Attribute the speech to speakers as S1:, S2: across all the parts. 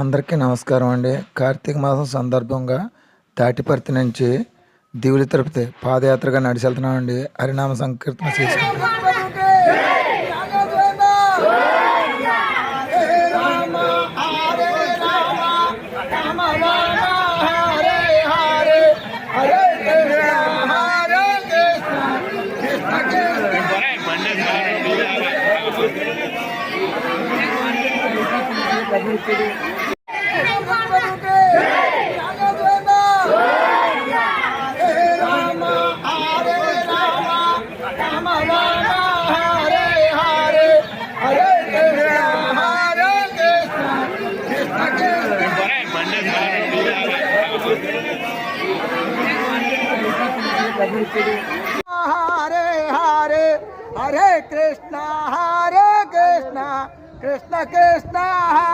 S1: అందరికీ నమస్కారం అండి. కార్తీక మాసం సందర్భంగా తాటిపర్తి నుంచి దివులి తిరుపతి పాదయాత్రగా నడిచెళ్తున్నామండి. హరినామ సంకీర్తన చేసుకుంటాం హరే హరే హరే కృష్ణ హరే కృష్ణ కృష్ణ కృష్ణ హరే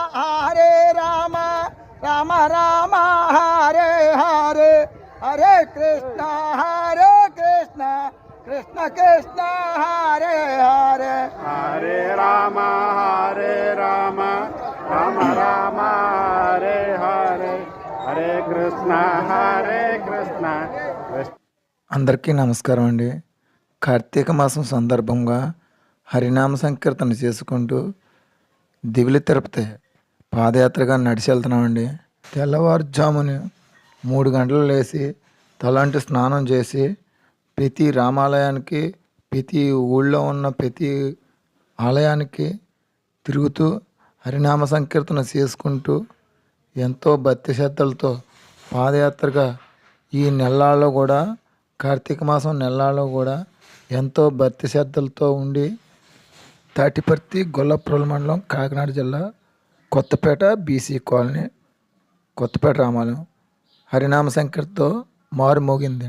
S1: హరే రామ రామ రామ హరే హరే హరే కృష్ణ హరే కృష్ణ కృష్ణ కృష్ణ హరే హరే.
S2: హరే రామ హరే రామ రామ రామ హరే హరే హరే కృష్ణ హరే కృష్ణ. కృష్ణ
S1: అందరికీ నమస్కారం అండి. కార్తీక మాసం సందర్భంగా హరినామ సంకీర్తన చేసుకుంటూ దివిలి తిరుపతి పాదయాత్రగా నడిచి వెళ్తున్నామండి తెల్లవారుజామున మూడు గంటలు లేచి తలాంటి స్నానం చేసి ప్రతి రామాలయానికి ప్రతి ఊళ్ళో ఉన్న ప్రతి ఆలయానికి తిరుగుతూ హరినామ సంకీర్తన చేసుకుంటూ ఎంతో భక్తి శ్రద్ధలతో పాదయాత్రగా ఈ నెలల్లో కూడా కార్తీక మాసం నెలల్లో కూడా ఎంతో భక్తి శ్రద్ధలతో ఉండి తాటిపర్తి గొల్లప్రోల మండలం కాకినాడ జిల్లా కొత్తపేట బీసీ కాలనీ కొత్తపేట రామాలయం. హరినామ సంకీర్తో మారు మోగింది